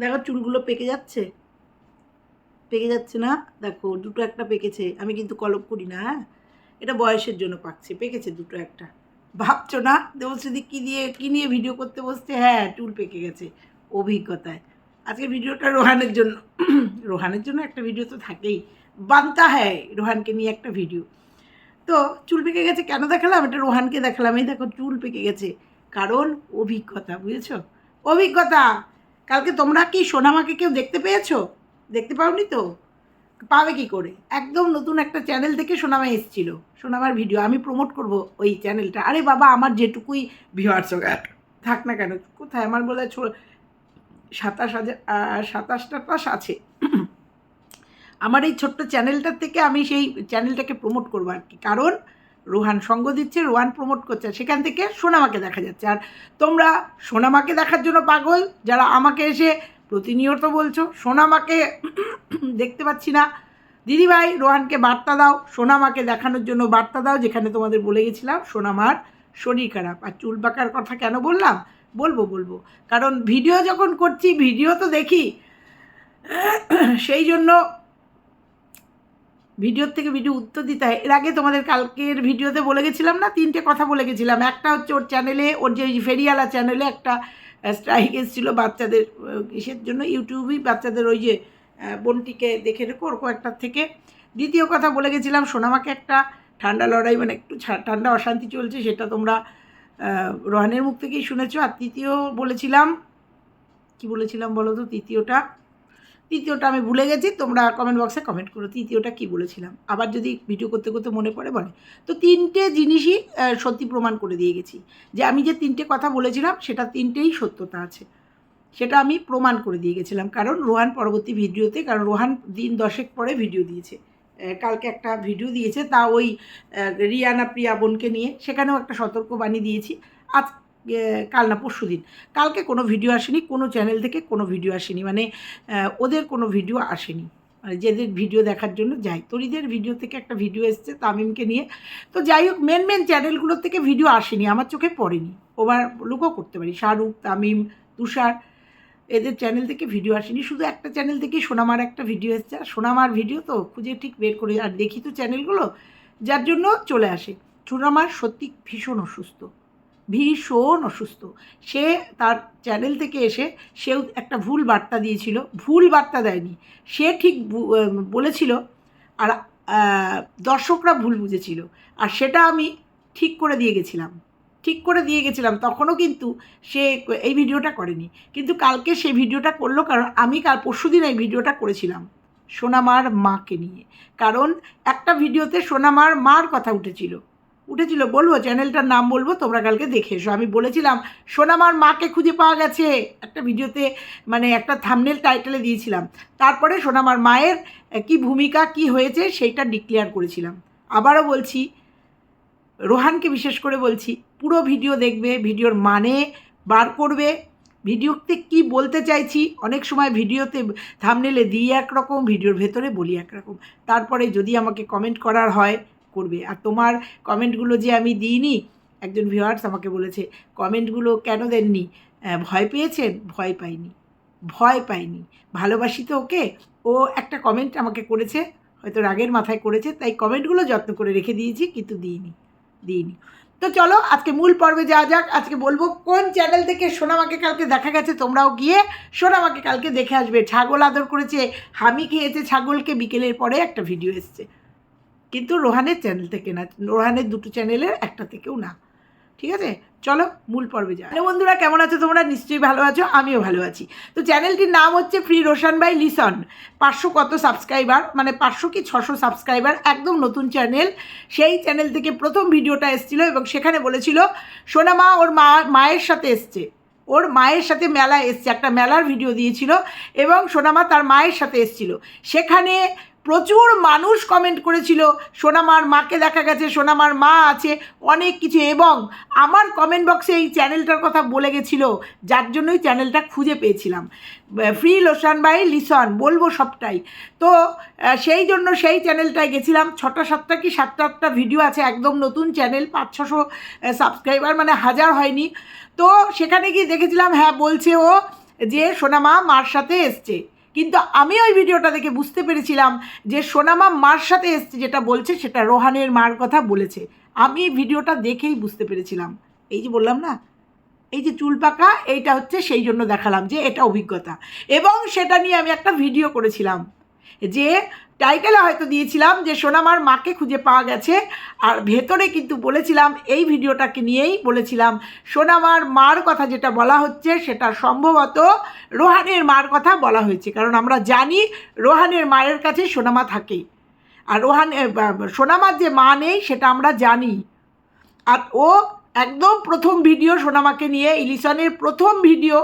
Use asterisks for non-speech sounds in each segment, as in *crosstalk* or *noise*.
দেখো চুলগুলো পেকে যাচ্ছে। পেকে যাচ্ছে না? দেখো, দুটো একটা পেকেছে। আমি কিন্তু কলপ করি না হ্যাঁ? এটা বয়সের জন্য পাকছে, পেকেছে দুটো একটা। ভাবছ না? দেবশ্রীদি কী দিয়ে, কী নিয়ে ভিডিও করতে বসছে? হ্যাঁ চুল পেকে গেছে অভিজ্ঞতায়। আজকে ভিডিওটা রোহানের জন্য রোহানের জন্য একটা ভিডিও তো থাকেই। বান্তা হ্যায় রোহানকে নিয়ে একটা ভিডিও তো চুল পেকে গেছে কেন দেখালাম? এটা রোহানকে দেখালাম। এই দেখো, চুল পেকে গেছে। কারণ অভিজ্ঞতা, বুঝেছ? অভিজ্ঞতা! কালকে তোমরা কি সোনামাকে কেউ দেখতে পেয়েছ? দেখতে পাওনি তো? পাবে কি করে? একদম নতুন একটা চ্যানেল থেকে সোনামা এসেছিল। সোনামার ভিডিও আমি প্রমোট করব ওই চ্যানেলটা আরে বাবা আমার যেটুকুই ভিউয়ার্স থাক না কেন কোথায়? আমার বলে সাতাশ হাজার আহ, সাতাশটা পাস আছে। আমার এই ছোট্ট চ্যানেলটার থেকে আমি সেই চ্যানেলটাকে প্রমোট করব আর কি। কারণ রোহান সঙ্গ দিচ্ছে, রুহান প্রমোট করছে। সেখান থেকে সোনামাকে দেখা যাচ্ছে। আর তোমরা সোনামাকে দেখার জন্য পাগল, যারা আমাকে এসে প্রতিনিয়ত বলছো, সোনামাকে *clears throat* দেখতে পাচ্ছি না। দিদিভাই, রোহানকে বার্তা দাও, সোনামাকে দেখানোর জন্য বার্তা দাও, যেখানে তোমাদের বলে গেছিলাম সোনামার শরীর খারাপ। আর চুল পাকার কথা কেন বললাম? বলব বলব। কারণ ভিডিও যখন করছি, ভিডিও তো দেখি। *clears throat* সেই জন্য ভিডিওর থেকে ভিডিও উত্তর দিতে হয়। এর আগে তোমাদের কালকের ভিডিওতে বলে গেছিলাম না, তিনটে কথা বলে গেছিলাম। একটা হচ্ছে ওর চ্যানেলে ওর যে ফেরিয়ালা চ্যানেলে একটা স্ট্রাইক এসেছিল বাচ্চাদের কিসের জন্য? ইউটিউবেই বাচ্চাদের ওই যে বোনটিকে দেখে রেখো ওরকম একটার থেকে। দ্বিতীয় কথা বলে গেছিলাম, সোনামাকে একটা ঠান্ডা লড়াই মানে একটু ঠান্ডা অশান্তি চলছে, সেটা তোমরা রোহানের মুখ থেকেই শুনেছো। আর তৃতীয় বলেছিলাম, কি বলেছিলাম বলো তো? তৃতীয়টা তৃতীয়টা আমি ভুলে গেছি, তোমরা কমেন্ট বক্সে কমেন্ট করো তৃতীয়টা কি বলেছিলাম। আবার যদি ভিডিও করতে করতে মনে পড়ে বলে। তো তিনটে জিনিসই সত্যি প্রমাণ করে দিয়ে গেছি। যে আমি যে তিনটে কথা বলেছিলাম, সেটা তিনটেই সত্যতা আছে। সেটা আমি প্রমাণ করে দিয়ে গেছিলাম। কারণ রোহান পরবর্তী ভিডিওতে, কারণ রোহান দিন দশেক পরে ভিডিও দিয়েছে। কালকে একটা ভিডিও দিয়েছে, তা ওই রিয়ানা প্রিয়া বোনকে নিয়ে। সেখানেও একটা সতর্ক বাণী দিয়েছি। আজ কাল না, পরশু দিন। কালকে কোনো ভিডিও আসেনি, কোনো চ্যানেল থেকে কোনো ভিডিও আসেনি। মানে ওদের কোনো ভিডিও আসেনি। মানে যেদের ভিডিও দেখার জন্য যাই। তরিদের ভিডিও থেকে একটা ভিডিও এসছে তামিমকে নিয়ে। তো যাই হোক মেন মেন চ্যানেলগুলোর থেকে ভিডিও আসেনি, আমার চোখে পড়েনি। ওভার লুকও করতে পারি শাহরুখ, তামিম, তুষার, এদের চ্যানেল থেকে ভিডিও আসেনি। শুধু একটা চ্যানেল থেকে সোনামার একটা ভিডিও এসছে। আর সোনামার ভিডিও তো খুঁজে ঠিক বের করে, আর দেখি তো চ্যানেলগুলো যার জন্য চলে আসে। সোনামার সত্যি ভীষণ অসুস্থ। ভীষণ অসুস্থ। সে তার চ্যানেল থেকে এসে সেও একটা ভুল বার্তা দিয়েছিল, ভুল বার্তা দেয়নি। সে ঠিক বলেছিল আর দর্শকরা ভুল বুঝেছিল। আর সেটা আমি ঠিক করে দিয়ে গেছিলাম। ঠিক করে দিয়ে গেছিলাম, তখনও কিন্তু সে এই ভিডিওটা করেনি। কিন্তু কালকে সে ভিডিওটা করল কারণ আমি কাল পরশু দিন এই ভিডিওটা করেছিলাম সোনামার মাকে নিয়ে। কারণ একটা ভিডিওতে সোনামার মার কথা উঠেছিল। উঠেছিল, বলব চ্যানেলটার নাম বলব, তোমরা কালকে দেখে এসো। আমি বলেছিলাম, সোনামার মাকে খুঁজে পাওয়া গেছে। একটা ভিডিওতে মানে একটা থামনেল টাইটেলে দিয়েছিলাম। তারপরে সোনামার মায়ের কি ভূমিকা, কি হয়েছে, সেইটা ডিক্লেয়ার করেছিলাম। আবারও বলছি, রোহানকে বিশেষ করে বলছি, পুরো ভিডিও দেখবে, ভিডিওর মানে বার করবে। ভিডিওতে কি বলতে চাইছি, অনেক সময় ভিডিওতে থামনেলে দিই একরকম, ভিডিওর ভেতরে বলি একরকম। তারপরে যদি আমাকে কমেন্ট করার হয় করবে। আর তোমার কমেন্টগুলো যে আমি দিইনি, একজন ভিউয়ার্স আমাকে বলেছে, কমেন্টগুলো কেন দেননি? ভয় পেয়েছেন? ভয় পাইনি। ভয় পাইনি। ভালোবাসি তো ওকে। ও একটা কমেন্ট আমাকে করেছে, হয়তো রাগের মাথায় করেছে, তাই কমেন্টগুলো যত্ন করে রেখে দিয়েছি, কিন্তু দিইনি দিইনি। তো চলো, আজকে মূল পর্বে যাওয়া যাক। আজকে বলব, কোন চ্যানেল থেকে সোনামাকে কালকে দেখা গেছে, তোমরাও গিয়ে সোনামাকে কালকে দেখে আসবে। ছাগল আদর করেছে, হামি খেয়েছে, ছাগলকে বিকেলের পরে একটা ভিডিও এসছে। কিন্তু রোহানের চ্যানেল থেকে না, রোহানের দুটো চ্যানেলের একটা থেকেও না। ঠিক আছে? চলো মূল পর্বে যাই। হ্যালো বন্ধুরা, কেমন আছো তোমরা? নিশ্চয়ই ভালো আছো, আমিও ভালো আছি। তো চ্যানেলটির নাম হচ্ছে ফ্রি রোশন বাই লিসন পাঁচশো কত সাবস্ক্রাইবার মানে পাঁচশো কি ছশো সাবস্ক্রাইবার একদম নতুন চ্যানেল সেই চ্যানেল থেকে প্রথম ভিডিওটা এসেছিল এবং সেখানে বলেছিল সোনামা ওর মা, মায়ের সাথে এসছে। ওর মায়ের সাথে মেলা এসছে। একটা মেলার ভিডিও দিয়েছিল এবং সোনামা তার মায়ের সাথে এসছিল। সেখানে প্রচুর মানুষ কমেন্ট করেছিল, সোনামার মাকে দেখা গেছে, সোনামার মা আছে, অনেক কিছু। এবং আমার কমেন্ট বক্সে এই চ্যানেলটার কথা বলে গেছিল, যার জন্যই চ্যানেলটা খুঁজে পেয়েছিলাম। ফ্রি লোশন বাই লিসন বলব সবটাই। তো সেই জন্য সেই চ্যানেলটায় গেছিলাম। ছটা সাতটা কি সাতটা আটটা ভিডিও আছে, একদম নতুন চ্যানেল পাঁচ ছশো সাবস্ক্রাইবার মানে হাজার হয়নি। তো সেখানে গিয়ে দেখেছিলাম হ্যাঁ বলছে ও যে সোনামা মার সাথে এসছে। কিন্তু আমি ওই ভিডিওটা দেখে বুঝতে পেরেছিলাম যে সোনামা মার সাথে এসছে, যেটা বলছে সেটা রোহানের মার কথা বলেছে। আমি ভিডিওটা দেখেই বুঝতে পেরেছিলাম। এই যে বললাম না, এই যে চুল পাকা, এইটা হচ্ছে সেই জন্য দেখালাম যে এটা অভিজ্ঞতা। এবং সেটা নিয়ে আমি একটা ভিডিও করেছিলাম। যে টাইটেলে হয়তো দিয়েছিলাম যে সোনামার মাকে খুঁজে পাওয়া গেছে, আর ভেতরে কিন্তু বলেছিলাম, এই ভিডিওটাকে নিয়েই বলেছিলাম, সোনামার মার কথা যেটা বলা হচ্ছে সেটা সম্ভবত রোহানের মার কথা বলা হয়েছে, কারণ আমরা জানি রোহানের মায়ের কাছে সোনামা থাকে আর রোহান সোনামার যে মা নেই সেটা আমরা জানি। আর ও একদম প্রথম ভিডিও সোনামাকে নিয়ে, ইলিশনের প্রথম ভিডিও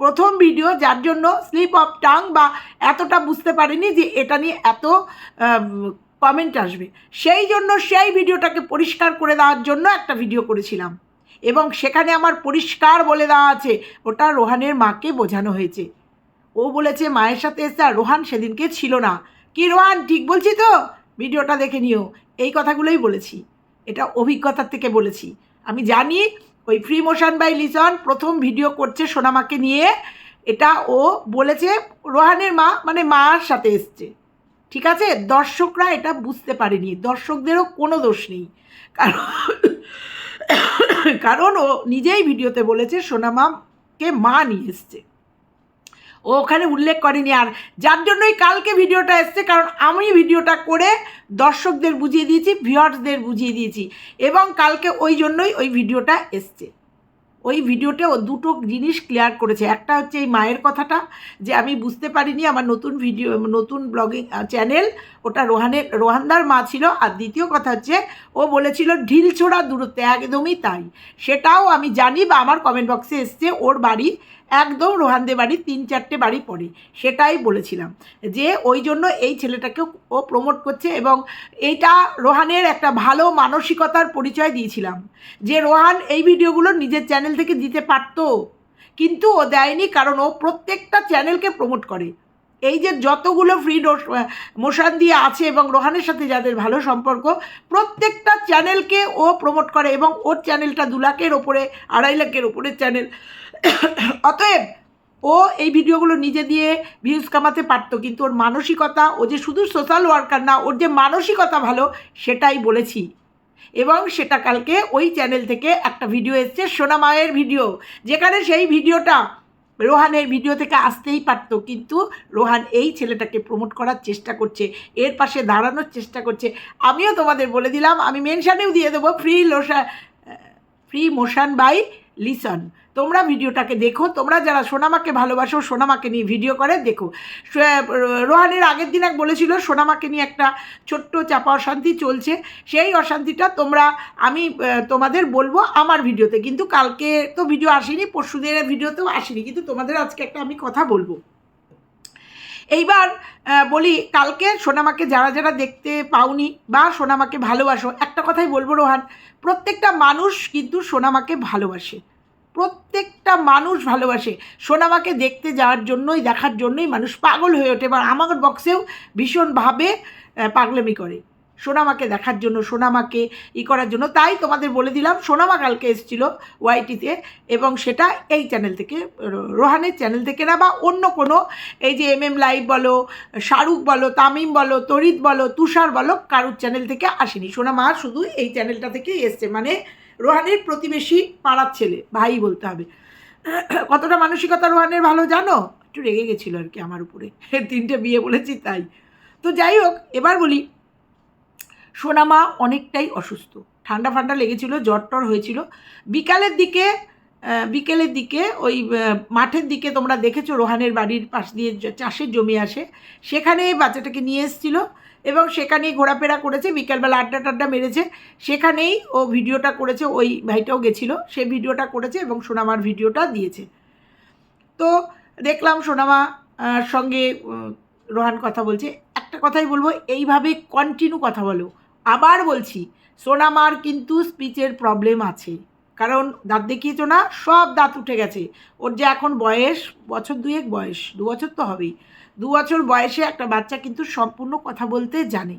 প্রথম ভিডিও যার জন্য স্লিপ অফ টাং বা এতটা বুঝতে পারিনি যে এটা নিয়ে এত কমেন্ট আসবে। সেই জন্য সেই ভিডিওটাকে পরিষ্কার করে দেওয়ার জন্য একটা ভিডিও করেছিলাম। এবং সেখানে আমার পরিষ্কার বলে দেওয়া আছে, ওটা রোহানের মাকে বোঝানো হয়েছে। ও বলেছে, মায়ের সাথে এসে আর রোহান সেদিনকে ছিল না। কি রোহান, ঠিক বলছি তো? ভিডিওটা দেখে নিও। এই কথাগুলোই বলেছি। এটা অভিজ্ঞতার থেকে বলেছি। আমি জানি ওই ফ্রি মোশন বাই লিজন প্রথম ভিডিও করছে সোনামাকে নিয়ে। এটা ও বলেছে, রোহানের মা মানে মার সাথে এসছে। ঠিক আছে? দর্শকরা এটা বুঝতে পারেনি। দর্শকদেরও কোনো দোষ নেই। কারণ কারণ ও নিজেই ভিডিওতে বলেছে, সোনামাকে মা নিয়ে এসছে। ও ওখানে উল্লেখ করেনি আর যার জন্যই কালকে ভিডিওটা এসছে, কারণ আমি ভিডিওটা করে দর্শকদের বুঝিয়ে দিয়েছি, ভিউয়ার্সদের বুঝিয়ে দিয়েছি এবং কালকে ওই জন্যই ওই ভিডিওটা এসছে। ওই ভিডিওতে ও দুটো জিনিস ক্লিয়ার করেছে। একটা হচ্ছে এই মায়ের কথাটা, যে আমি বুঝতে পারিনি আমার নতুন ভিডিও, নতুন ব্লগিং চ্যানেল ওটা রোহানের রোহানদার মা ছিল। আর দ্বিতীয় কথা হচ্ছে, ও বলেছিল ঢিল ছোড়া দূরত্বে, একদমই তাই। সেটাও আমি জানি বা আমার কমেন্ট বক্সে এসছে, ওর বাড়ি একদম রোহানদের বাড়ি তিন চারটে বাড়ি পড়ে, সেটাই বলেছিলাম। যে ওই জন্য এই ছেলেটাকে ও প্রমোট করছে এবং এইটা রোহানের একটা ভালো মানসিকতার পরিচয় দিয়েছিলাম। যে রোহান এই ভিডিওগুলো নিজের চ্যানেল থেকে দিতে পারতো, কিন্তু ও দেয়নি কারণ ও প্রত্যেকটা চ্যানেলকে প্রমোট করে। এই যে যতগুলো ফ্রি মোশান দিয়ে আছে এবং রোহানের সাথে যাদের ভালো সম্পর্ক, প্রত্যেকটা চ্যানেলকে ও প্রমোট করে এবং ওর চ্যানেলটা দু লাখের ওপরে, আড়াই লাখের ওপরের চ্যানেল *coughs* অতএব ও এই ভিডিওগুলো নিজে দিয়ে ভিউজ কামাতে পারতো, কিন্তু ওর মানসিকতা, ও যে শুধু সোশ্যাল ওয়ার্কার না, ওর যে মানসিকতা ভালো, সেটাই বলেছি। এবং সেটা কালকে ওই চ্যানেল থেকে একটা ভিডিও এসছে, সোনা মায়ের ভিডিও যেখানে সেই ভিডিওটা রোহানের ভিডিও থেকে আসতেই পারতো, কিন্তু রোহান এই ছেলেটাকে প্রমোট করার চেষ্টা করছে, এর পাশে দাঁড়ানোর চেষ্টা করছে। আমিও তোমাদের বলে দিলাম, আমি মেনশানেও দিয়ে দেবো ফ্রি লোশা ফ্রি মোশন বাই লিসন তোমরা ভিডিওটাকে দেখো, তোমরা যারা সোনামাকে ভালোবাসো, সোনামাকে নিয়ে ভিডিও করে, দেখো। রোহানের আগের দিন এক বলেছিল, সোনামাকে নিয়ে একটা ছোট্ট চাপা অশান্তি চলছে। সেই অশান্তিটা তোমরা, আমি তোমাদের বলব আমার ভিডিওতে। কিন্তু কালকে তো ভিডিও আসেনি পরশুদের ভিডিওতেও আসেনি। কিন্তু তোমাদের আজকে একটা আমি কথা বলব। এইবার বলি, কালকে সোনামাকে যারা যারা দেখতে পাওনি বা সোনামাকে ভালোবাসো, একটা কথাই বলব রোহান, প্রত্যেকটা মানুষ কিন্তু সোনামাকে ভালোবাসে। প্রত্যেকটা মানুষ ভালোবাসে। সোনামাকে দেখতে যাওয়ার জন্যই, দেখার জন্যই মানুষ পাগল হয়ে ওঠে এবং আমার বক্সেও ভীষণভাবে পাগলামি করে। সোনামাকে দেখার জন্য, সোনামাকে ই করার জন্য। তাই তোমাদের বলে দিলাম, সোনামা কালকে এসেছিল ওয়াইটিতে এবং সেটা এই চ্যানেল থেকে রোহানের চ্যানেল থেকে না বা অন্য কোনো, এই যে এম এম লাইভ বলো, শাহরুখ বলো, তামিম বলো, তরিত বলো, তুষার বলো, কারুর চ্যানেল থেকে আসেনি। সোনামা শুধু এই চ্যানেলটা থেকে এসছে। মানে রোহানের প্রতিবেশী পাড়ার ছেলে, ভাই বলতে হবে। কতটা মানসিকতা রোহানের ভালো জানো? একটু রেগে গেছিল আর কি আমার উপরে। তিনটে বিয়ে বলেছি তাই। তো যাই হোক, এবার বলি সোনামা অনেকটাই অসুস্থ। ঠান্ডা ফান্ডা লেগেছিল, জ্বর টর হয়েছিল। বিকালের দিকে বিকেলের দিকে ওই মাঠের দিকে তোমরা দেখেছ রোহানের বাড়ির পাশ দিয়ে চাষের জমি আসে সেখানে বাচ্চাটাকে নিয়ে এসেছিল। এবং সেখানেই ঘোরাফেরা করেছে, বিকালবেলা আড্ডা টাড্ডা মেরেছে। সেখানেই ও ভিডিওটা করেছে, ওই ভাইটাও গেছিল, সে ভিডিওটা করেছে এবং সোনামার ভিডিওটা দিয়েছে। তো দেখলাম সোনামা সঙ্গে রোহান কথা বলছে। একটা কথাই বলব, এইভাবে কন্টিনিউ কথা বলো। আবার বলছি, সোনামার কিন্তু স্পিচের প্রবলেম আছে। কারণ দাঁত দেখিয়েছো না, সব দাঁত উঠে গেছে। ওর যে এখন বয়স, বছর দুয়েক বয়স, দু বছর তো হবেই। দু বছর বয়সে একটা বাচ্চা কিন্তু সম্পূর্ণ কথা বলতে জানে।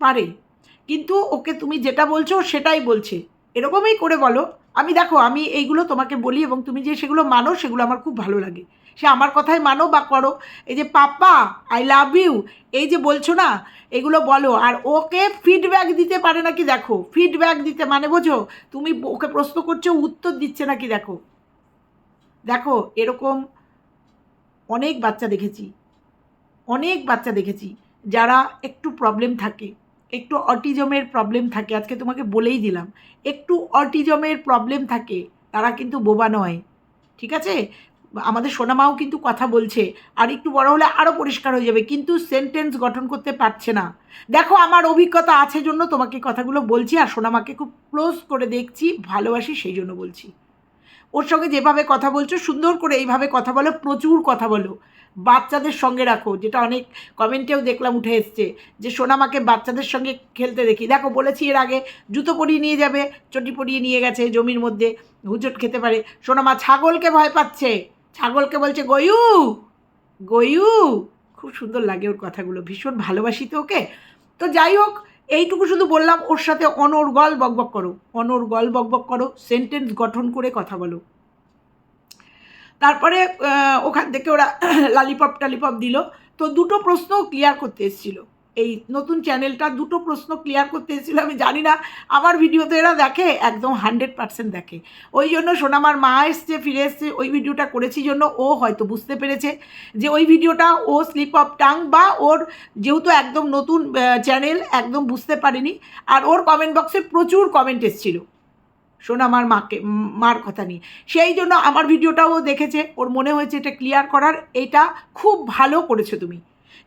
পারে। কিন্তু ওকে তুমি যেটা বলছো সেটাই বলছে। এরকমই করে বলো। আমি দেখো, আমি এইগুলো তোমাকে বলি এবং তুমি যে সেগুলো মানো, সেগুলো আমার খুব ভালো লাগে। সে আমার কথাই মানো বা করো। এই যে, পাপা আই লাভ ইউ এই যে বলছো না, এগুলো বলো। আর ওকে ফিডব্যাক দিতে পারে নাকি দেখো। ফিডব্যাক দিতে মানে বোঝো, তুমি ওকে প্রশ্ন করছ, উত্তর দিচ্ছে নাকি দেখো। দেখো, এরকম অনেক বাচ্চা দেখেছি, অনেক বাচ্চা দেখেছি যারা একটু প্রবলেম থাকে, একটু অটিজমের প্রবলেম থাকে। আজকে তোমাকে বলেই দিলাম, একটু অটিজমের প্রবলেম থাকে, তারা কিন্তু বোবা নয়, ঠিক আছে? আমাদের সোনামাও কিন্তু কথা বলছে, আর একটু বড় হলে আরও পরিষ্কার হয়ে যাবে, কিন্তু সেন্টেন্স গঠন করতে পারছে না। দেখো, আমার অভিজ্ঞতা আছে জন্য তোমাকে কথাগুলো বলছি, আর সোনামাকে খুব ক্লোজ করে দেখছি, ভালোবাসি, সেই জন্য বলছি। ওর সঙ্গে যেভাবে কথা বলছো, সুন্দর করে এইভাবে কথা বলো, প্রচুর কথা বলো। বাচ্চাদের সঙ্গে রাখো, যেটা অনেক কমেন্টেও দেখলাম উঠে এসছে যে, সোনামাকে বাচ্চাদের সঙ্গে খেলতে দেখি। দেখো, বলেছি এর আগে জুতো পরিয়ে নিয়ে যাবে, চটি পরিয়ে নিয়ে গেছে জমির মধ্যে হুচট খেতে পারে। সোনামা ছাগলকে ভয় পাচ্ছে। ছাগলকে বলছে, গয়ু গয়ু। খুব সুন্দর লাগে ওর কথাগুলো, ভীষণ ভালোবাসি তো ওকে। তো যাই হোক এইটুকু শুধু বললাম, ওর সাথে অনর্গল বকবক করো। অনর্গল বকবক করো সেন্টেন্স গঠন করে কথা বলো। তারপরে ওখান থেকে ওরা *coughs* লালিপপ টালিপপ দিল। তো দুটো প্রশ্ন ক্লিয়ার করতে এসেছিল। এই নতুন চ্যানেলটা দুটো প্রশ্ন ক্লিয়ার করতে এসেছিল, আমি জানি না। আমার ভিডিওতে এরা দেখে, একদম হান্ড্রেড পার্সেন্ট দেখে। ওই জন্য সোনামার মা এসছে, ফিরে এসছে, ওই ভিডিওটা করেছি জন্য ও হয়তো বুঝতে পেরেছে যে ওই ভিডিওটা ও স্লিপ অফ টাং বা ওর যেহেতু একদম নতুন চ্যানেল একদম বুঝতে পারেনি। আর ওর কমেন্ট বক্সে প্রচুর কমেন্ট এসেছিল সোনামার মাকে, মার কথা নিয়ে। সেই জন্য আমার ভিডিওটাও দেখেছে, ওর মনে হয়েছে এটা ক্লিয়ার করার, এটা খুব ভালো করেছ তুমি।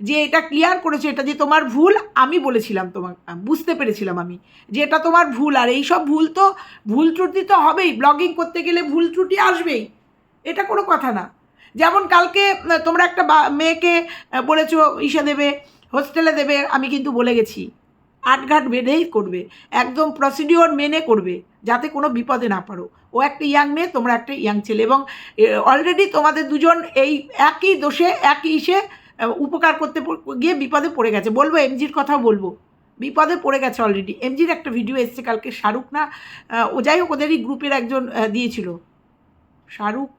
যে এটা ক্লিয়ার করেছ, এটা যে তোমার ভুল, আমি বলেছিলাম তোমার বুঝতে পেরেছিলাম আমি যে এটা তোমার ভুল। আর এই সব ভুল তো, ভুল ত্রুটি তো হবেই ব্লগিং করতে গেলে ভুল ত্রুটি আসবেই। এটা কোনো কথা না। যেমন কালকে তোমরা একটা মেয়েকে বলেছ, ইসে দেবে, হোস্টেলে দেবে, আমি কিন্তু বলে গেছি। আটঘাট বেঁধেই করবে, একদম প্রসিডিওর মেনে করবে, যাতে কোনো বিপদে না পারো ও একটা ইয়াং মেয়ে, তোমরা একটা ইয়াং ছেলে এবং অলরেডি তোমাদের দুজন এই একই দোষে, একই ইসে উপকার করতে গিয়ে বিপদে পড়ে গেছে। বলব এমজির কথা বলব। বিপদে পড়ে গেছে অলরেডি এমজির একটা ভিডিও এসছে কালকে, শাহরুখ না ও যাই হোক, ওদেরই গ্রুপের একজন দিয়েছিল। শাহরুখ,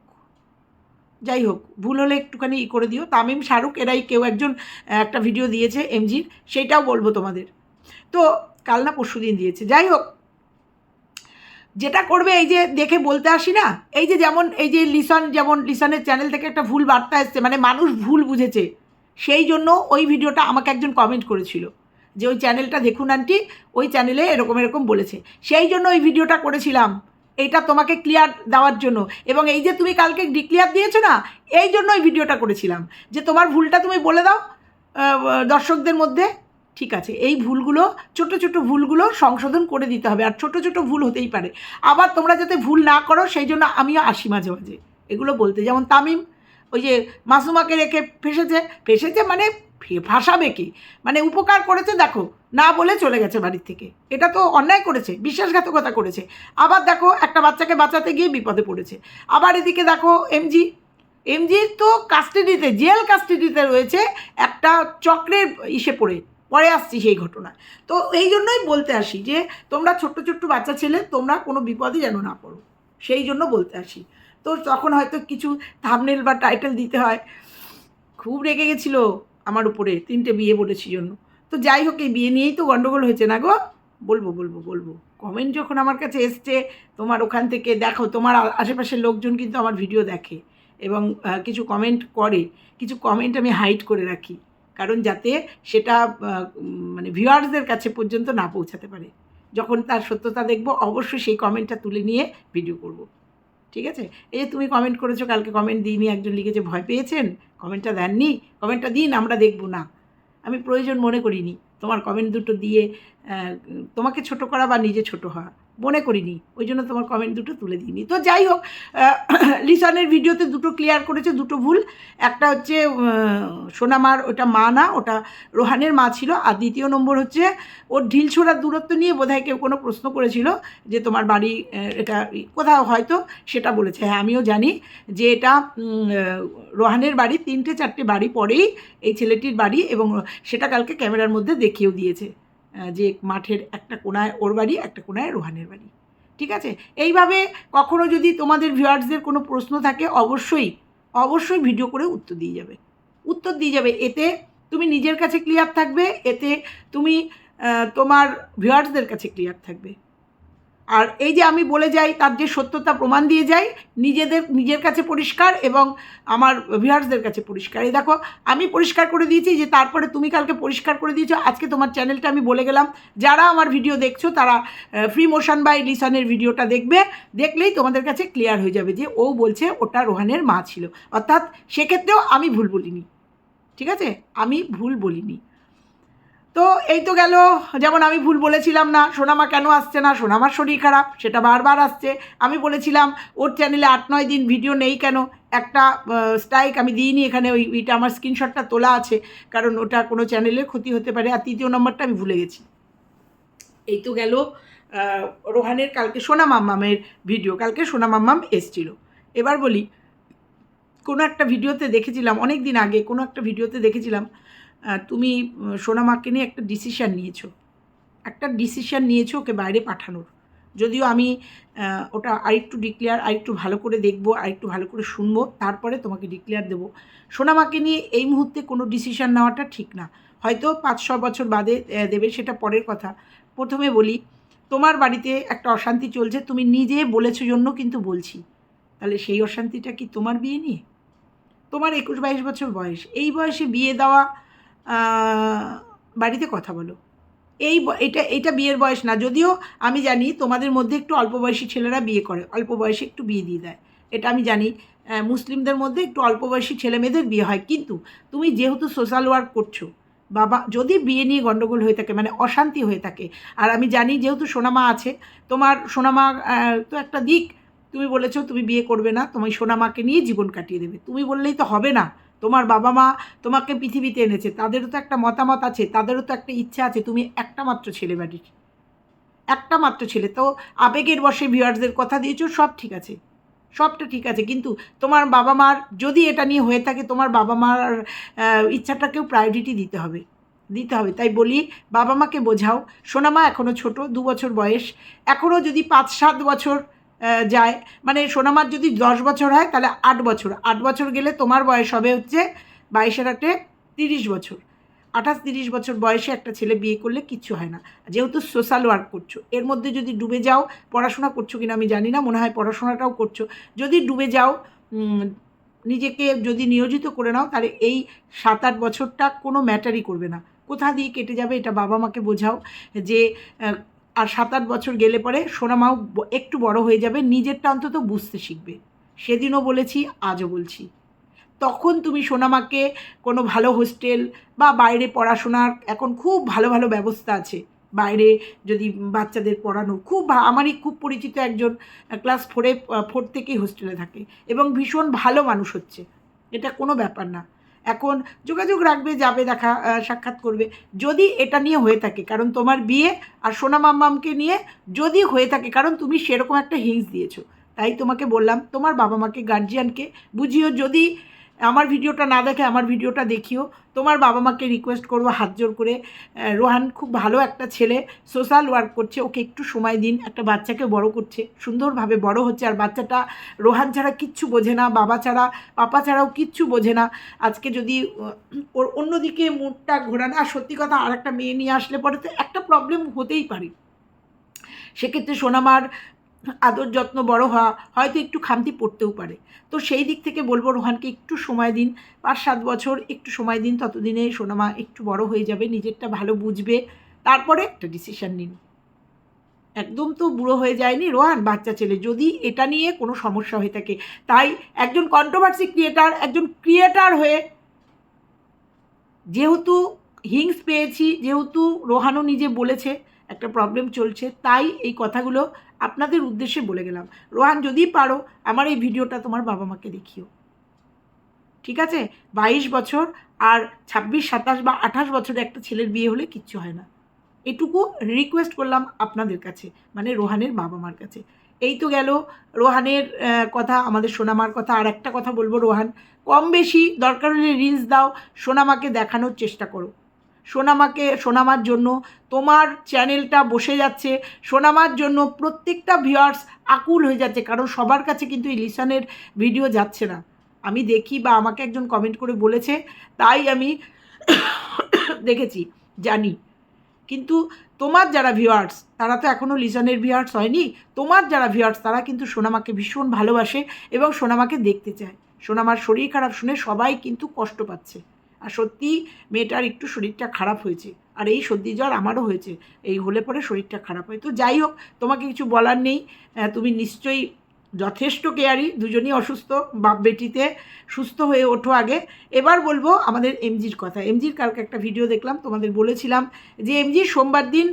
যাই হোক, ভুল হলে একটুখানি ই করে দিও। তামিম, শাহরুখ, এরাই কেউ একজন একটা ভিডিও দিয়েছে এমজির সেইটাও বলব তোমাদের। তো, কাল না পরশু দিন দিয়েছে। যাই হোক, যেটা করবে এই যে দেখে বলতে আসি না, এই যে যেমন, এই যে লিসন, যেমন লিসনের চ্যানেল থেকে একটা ভুল বার্তা এসছে মানে মানুষ ভুল বুঝেছে। সেই জন্য ওই ভিডিওটা আমাকে একজন কমেন্ট করেছিল যে ওই চ্যানেলটা দেখুন আন্টি ওই চ্যানেলে এরকম এরকম বলেছে। সেই জন্য ওই ভিডিওটা করেছিলাম। এইটা তোমাকে ক্লিয়ার দেওয়ার জন্য। এবং এই যে তুমি কালকে ডিক্লিয়ার দিয়েছ না, এই জন্য ওই ভিডিওটা করেছিলাম। যে তোমার ভুলটা তুমি বলে দাও দর্শকদের মধ্যে। ঠিক আছে, এই ভুলগুলো, ছোট ছোট ভুলগুলো সংশোধন করে দিতে হবে। আর ছোট ছোট ভুল হতেই পারে। আবার তোমরা যাতে ভুল না করো, সেই জন্য আমিও আসি মাঝে মাঝে। এগুলো বলতে, যেমন তামিম ওই যে মাসুমাকে রেখে ফেসেছে ফেসেছে মানে ফাঁসাবে কি? মানে উপকার করেছে দেখো, না বলে চলে গেছে বাড়ির থেকে। এটা তো অন্যায় করেছে, বিশ্বাসঘাতকতা করেছে। আবার দেখো, একটা বাচ্চাকে বাঁচাতে গিয়ে বিপদে পড়েছে। আবার এদিকে দেখো এমজি এমজি তো কাস্টাডিতে, জেল কাস্টাডিতে রয়েছে, একটা চক্রের ইসে পড়ে, পরে আসছি সেই ঘটনা তো এই জন্যই বলতে আসি যে, তোমরা ছোট্ট ছোট্ট বাচ্চা ছেলে, তোমরা কোনো বিপদে যেন না পড়ো। সেই জন্য বলতে আসি। তো তখন হয়তো কিছু থামনেল বা টাইটেল দিতে হয়। খুব রেগে গেছিল আমার উপরে, তিনটে বিয়ে বলেছি জন্য। তো যাই হোক, এই বিয়ে নিয়েই তো গণ্ডগোল হয়েছে না গো? বলব বলব বলব। কমেন্ট যখন আমার কাছে এসছে, তোমার ওখান থেকে দেখো, তোমার আশেপাশের লোকজন কিন্তু আমার ভিডিও দেখে এবং কিছু কমেন্ট করে। কিছু কমেন্ট আমি হাইড করে রাখি। কারণ যাতে সেটা মানে ভিউয়ার্সদের কাছে পর্যন্ত না পৌঁছাতে পারে। যখন তার সত্যতা দেখব, অবশ্যই সেই কমেন্টটা তুলে নিয়ে ভিডিও করব। ঠিক আছে? এই যে তুমি কমেন্ট করেছ, কালকে কমেন্ট দিইনি, একজন লিখেছে, ভয় পেয়েছেন? কমেন্টটা দেননি? কমেন্টটা দিন, আমরা দেখব না। আমি প্রয়োজন মনে করিনি। তোমার কমেন্ট দুটো দিয়ে তোমাকে ছোট করা বা নিজে ছোট হওয়া। মনে করিনি। ওই জন্য তোমার কমেন্ট দুটো তুলে দিইনি। তো যাই হোক লিসনের ভিডিওতে দুটো ক্লিয়ার করেছে, দুটো ভুল। একটা হচ্ছে সোনামার, ওটা মা না, ওটা রোহানের মা ছিল। আর দ্বিতীয় নম্বর হচ্ছে, ওর ঢিল ছোড়ার দূরত্ব নিয়ে বোধহয় কেউ কোনো প্রশ্ন করেছিল যে তোমার বাড়ি এটা কোথাও হয়তো, সেটা বলেছে। হ্যাঁ আমিও জানি যে এটা রোহানের বাড়ি, তিনটে চারটে বাড়ি পরেই এই ছেলেটির বাড়ি এবং সেটা কালকে ক্যামেরার মধ্যে দেখিয়েও দিয়েছে। যে মাঠের একটা কোনায় ওর বাড়ি, একটা কোনায় রোহানের বাড়ি। ঠিক আছে? এইভাবে কখনো যদি তোমাদের ভিউয়ার্সদের কোনো প্রশ্ন থাকে, অবশ্যই অবশ্যই ভিডিও করে উত্তর দিয়ে যাবে। উত্তর দিয়ে যাবে। এতে তুমি নিজের কাছে ক্লিয়ার থাকবে, এতে তুমি তোমার ভিউয়ার্সদের কাছে ক্লিয়ার থাকবে। আর এই যে আমি বলে যাই, তার যে সত্যতা প্রমাণ দিয়ে যাই, নিজেদের, নিজের কাছে পরিষ্কার এবং আমার ভিউয়ার্সদের কাছে পরিষ্কার। এই দেখো, আমি পরিষ্কার করে দিয়েছি যে তারপরে তুমি কালকে পরিষ্কার করে দিয়েছ। আজকে তোমার চ্যানেলটা আমি বলে গেলাম। যারা আমার ভিডিও দেখছ, তারা ফ্রি মোশন বাই লিসনের ভিডিওটা দেখবে। দেখলেই তোমাদের কাছে ক্লিয়ার হয়ে যাবে যে ও বলছে ওটা রোহানের মা ছিল। অর্থাৎ সেক্ষেত্রেও আমি ভুল বলিনি। ঠিক আছে? আমি ভুল বলিনি। তো এই তো গেল। যেমন আমি ভুল বলেছিলাম না, সোনামা কেন আসছে না, সোনামার শরীর খারাপ, সেটা বারবার আসছে। আমি বলেছিলাম, ওর চ্যানেলে আট নয় দিন ভিডিও নেই কেন? একটা স্ট্রাইক আমি দিইনি এখানে, ওই, ওইটা আমার স্ক্রিনশটটা তোলা আছে, কারণ ওটা কোনো চ্যানেলে ক্ষতি হতে পারে। আর তৃতীয় নম্বরটা আমি ভুলে গেছি। এই তো গেল রোহানের, কালকে সোনা মাম্মামের ভিডিও কালকে সোনা মাম্মাম এসছিল। এবার বলি, কোনো একটা ভিডিওতে দেখেছিলাম অনেক দিন আগে কোনো একটা ভিডিওতে দেখেছিলাম তুমি সোনামাকে নিয়ে একটা ডিসিশান নিয়েছো। একটা ডিসিশান নিয়েছো ওকে বাইরে পাঠানোর। যদিও আমি ওটা আরেকটু ডিক্লেয়ার আরেকটু ভালো করে দেখব, আরেকটু ভালো করে শুনব, তারপরে তোমাকে ডিক্লেয়ার দেবো। সোনামাকে নিয়ে এই মুহূর্তে কোনো ডিসিশান নেওয়াটা ঠিক না। হয়তো পাঁচ ছ বছর বাদে দেবে, সেটা পরের কথা। প্রথমে বলি, তোমার বাড়িতে একটা অশান্তি চলছে, তুমি নিজে বলেছ জন্য কিন্তু বলছি। তাহলে সেই অশান্তিটা কি তোমার বিয়ে নিয়ে? তোমার একুশ, বাইশ বছর বয়স। এই বয়সে বিয়ে দেওয়া বাড়িতে কথা বলো। এই এটা এটা বিয়ের বয়স না। যদিও আমি জানি তোমাদের মধ্যে একটু অল্প বয়সী ছেলেরা বিয়ে করে, অল্প বয়সে একটু বিয়ে দিয়ে দেয়। এটা আমি জানি। মুসলিমদের মধ্যে একটু অল্প বয়সী ছেলে মেয়েদের বিয়ে হয়। কিন্তু তুমি যেহেতু সোশ্যাল ওয়ার্ক করছ, বাবা যদি বিয়ে নিয়ে গণ্ডগোল হয়ে থাকে মানে অশান্তি হয়ে থাকে, আর আমি জানি যেহেতু সোনামা আছে, তোমার সোনামা তো একটা দিক। তুমি বলেছ তুমি বিয়ে করবে না তুমি সোনামাকে নিয়ে জীবন কাটিয়ে দেবে। তুমি বললেই তো হবে না। তোমার বাবা মা তোমাকে পৃথিবীতে এনেছে, তাদেরও তো একটা মতামত আছে, তাদেরও তো একটা ইচ্ছা আছে, তুমি একটা মাত্র ছেলে বাড়ির। একটা মাত্র ছেলে, তো আবেগের বসে ভিউয়ার্সদের কথা দিয়েছ, সব ঠিক আছে। সবটা ঠিক আছে, কিন্তু তোমার বাবা মার, যদি এটা নিয়ে হয়ে থাকে, তোমার বাবা মার ইচ্ছাটাকেও প্রায়োরিটি দিতে হবে। দিতে হবে, তাই বলি, বাবা মাকে বোঝাও। সোনামা এখনও ছোট, দু বছর বয়স। এখনও যদি পাঁচ সাত বছর যায়। মানে সোনামার যদি দশ বছর হয়, তাহলে আট বছর। আট বছর গেলে তোমার বয়স হবে হচ্ছে বাইশের আটে তিরিশ বছর। আঠাশ, তিরিশ বছর বয়সে একটা ছেলে বিয়ে করলে কিচ্ছু হয় না। যেহেতু সোশ্যাল ওয়ার্ক করছ। এর মধ্যে যদি ডুবে যাও, পড়াশোনা করছ কিনা আমি জানি না, মনে হয় পড়াশোনাটাও করছ। যদি ডুবে যাও নিজেকে যদি নিয়োজিত করে নাও, তাহলে এই সাত আট বছরটা কোনো ম্যাটারই করবে না। কোথা দিয়ে কেটে যাবে, এটা বাবা মাকে বোঝাও যে আর সাত আট বছর গেলে পরে সোনামাও একটু বড় হয়ে যাবে, নিজেরটা অন্তত বুঝতে শিখবে। সেদিনও বলেছি, আজও বলছি। তখন তুমি সোনামাকে কোনো ভালো হোস্টেল বা বাইরে পড়াশোনার এখন খুব ভালো ভালো ব্যবস্থা আছে। বাইরে যদি বাচ্চাদের পড়ানো, খুব আমারই খুব পরিচিত একজন ক্লাস ফোরে ফোর থেকেই হোস্টেলে থাকে এবং ভীষণ ভালো মানুষ হচ্ছে। এটা কোনো ব্যাপার না। এখন যোগাযোগ রাখবে, যাবে, দেখা সাক্ষাৎ করবে। যদি এটা নিয়ে হয়ে থাকে, কারণ তোমার বিয়ে আর সোনা মাম্মামকে নিয়ে যদি হয়ে থাকে, কারণ তুমি সেরকম একটা হিংস দিয়েছ। তাই তোমাকে বললাম, তোমার বাবা মাকে গার্জিয়ানকে বুঝিও, যদি আমার ভিডিওটা না দেখে আমার ভিডিওটা দেখিও। তোমার বাবা মাকে রিকোয়েস্ট করব হাত জোর করে। রোহান খুব ভালো একটা ছেলে সোশ্যাল ওয়ার্ক করছে, ওকে একটু সময় দিন। একটা বাচ্চাকে বড় করছে, সুন্দরভাবে বড় হচ্ছে। আর বাচ্চাটা রোহান ছাড়া কিচ্ছু বোঝে না, বাবা ছাড়া, পাপা ছাড়াও কিচ্ছু বোঝে না। আজকে যদি ওর অন্যদিকে মুডটা ঘোরানো, আর সত্যি কথা আর একটা মেয়ে নিয়ে আসলে পরে তো একটা প্রবলেম হতেই পারে। সেক্ষেত্রে সোনামার আদর যত্ন বড় হওয়া হয়তো একটু খামতি পড়তেও পারে। তো সেই দিক থেকে বলব, রোহানকে একটু সময় দিন। পাঁচ, সাত বছর একটু সময় দিন, ততদিনে সোনামা একটু বড় হয়ে যাবে, নিজেরটা ভালো বুঝবে। তারপরে একটা ডিসিশন নিন। একদম তো বুড়ো হয়ে যায়নি রোহান, বাচ্চা ছেলে। যদি এটা নিয়ে কোনো সমস্যা হয়ে থাকে, তাই একজন কন্ট্রোভার্সি ক্রিয়েটার একজন ক্রিয়েটার হয়ে যেহেতু হিংস পেয়েছি, যেহেতু রোহানও নিজে বলেছে একটা প্রবলেম চলছে, তাই এই কথাগুলো আপনাদের উদ্দেশ্যে বলে গেলাম। রোহান, যদি পারো, আমার এই ভিডিওটা তোমার বাবা মাকে দেখিও। ঠিক আছে? বাইশ বছর আর ছাব্বিশ, সাতাশ বা আঠাশ বছরে একটা ছেলের বিয়ে হলে কিচ্ছু হয় না। এটুকু রিকোয়েস্ট করলাম আপনাদের কাছে মানে রোহানের বাবা মার কাছে। এই তো গেল, রোহানের কথা, আমাদের সোনামার কথা। আর একটা কথা বলব রোহান, কম বেশি দরকার হলে রিলস দাও, সোনামাকে দেখানোর চেষ্টা করো। সোনামাকে, সোনামার জন্য তোমার চ্যানেলটা বসে যাচ্ছে। সোনামার জন্য প্রত্যেকটা ভিউয়ার্স আকুল হয়ে যাচ্ছে, কারণ সবার কাছে কিন্তু এই লিসানের ভিডিও যাচ্ছে না। আমি দেখি বা আমাকে একজন কমেন্ট করে বলেছে, তাই আমি *coughs* দেখেছি, জানি। কিন্তু তোমার যারা ভিউয়ার্স তারা তো এখনও লিসনের ভিউয়ার্স হয়নি, তোমার যারা ভিউয়ার্স তারা কিন্তু সোনামাকে ভীষণ ভালোবাসে এবং সোনামাকে দেখতে চায়। সোনামার শরীর খারাপ শুনে সবাই কিন্তু কষ্ট পাচ্ছে। আর সত্যি মেয়েটার একটু শরীরটা খারাপ হয়েছে। আর এই সর্দি জ্বর আমারও হয়েছে। এই হলে পরে শরীরটা খারাপ হয়। তো যাই হোক, তোমাকে কিছু বলার নেই। তুমি নিশ্চয়ই যথেষ্ট কেয়ারি, দুজনই অসুস্থ, বাপ বেটিতে সুস্থ হয়ে ওঠো আগে। এবার বলব আমাদের এমজির কথা। এমজির কালকে একটা ভিডিও দেখলাম, তোমাদের বলেছিলাম যে এমজি সোমবার দিন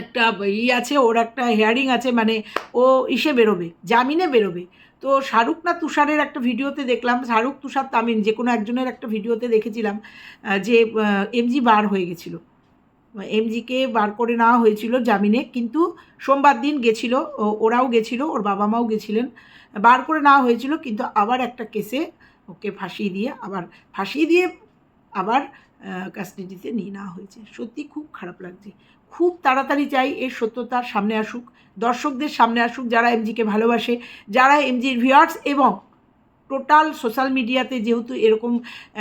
একটা ই আছে, ওর একটা হেয়ারিং আছে মানে ও ইসে বেরোবে, জামিনে বেরোবে। তো শাহরুখ না তুষারের একটা ভিডিওতে দেখলাম, শাহরুখ, তুষার তামিন যে কোনো একজনের একটা ভিডিওতে দেখেছিলাম যে এমজি বার হয়ে গেছিল। এমজিকে বার করে নেওয়া হয়েছিল জামিনে, কিন্তু সোমবার দিন গেছিল ওরাও গেছিল, ওর বাবা মাও গেছিলেন। বার করে নেওয়া হয়েছিল, কিন্তু আবার একটা কেসে ওকে ফাঁসিয়ে দিয়ে, আবার ফাঁসিয়ে দিয়ে আবার কাস্টাডিতে নিয়ে নেওয়া হয়েছে। সত্যি খুব খারাপ লাগছে। খুব তাড়াতাড়ি চাই এর সত্যতা সামনে আসুক, দর্শকদের সামনে আসুক, যারা এমজিকে ভালোবাসে, যারা এমজির ভিউয়ার্স এবং টোটাল সোশ্যাল মিডিয়াতে যেহেতু এরকম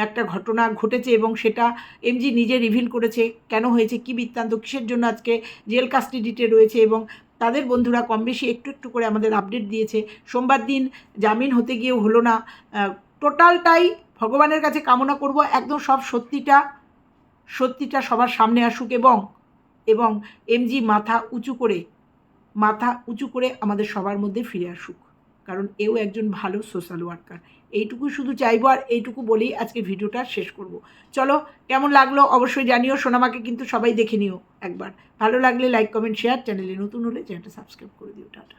একটা ঘটনা ঘটেছে এবং সেটা এমজি নিজে রিভিল করেছে, কেন হয়েছে, কী বৃত্তান্ত, কিসের জন্য আজকে জেল কাস্টাডিতে রয়েছে এবং তাদের বন্ধুরা কম বেশি একটু একটু করে আমাদের আপডেট দিয়েছে। সোমবার দিন জামিন হতে গিয়েও হলো না। টোটালটাই ভগবানের কাছে কামনা করব, একদম সব সত্যিটা সত্যিটা সবার সামনে আসুক এবং এবং এমজি মাথা উঁচু করে, মাথা উঁচু করে আমাদের সবার মধ্যে ফিরে আসুক। কারণ এও একজন ভালো সোশ্যাল ওয়ার্কার এইটুকু শুধু চাইব আর এইটুকু বলেই আজকে ভিডিওটা শেষ করব। চলো, কেমন লাগল অবশ্যই জানিও, সোনামাকে কিন্তু সবাই দেখে নিও একবার। ভালো লাগলে লাইক কমেন্ট শেয়ার চ্যানেলে নতুন হলে চ্যানেলটা সাবস্ক্রাইব করে দিও, টাটা।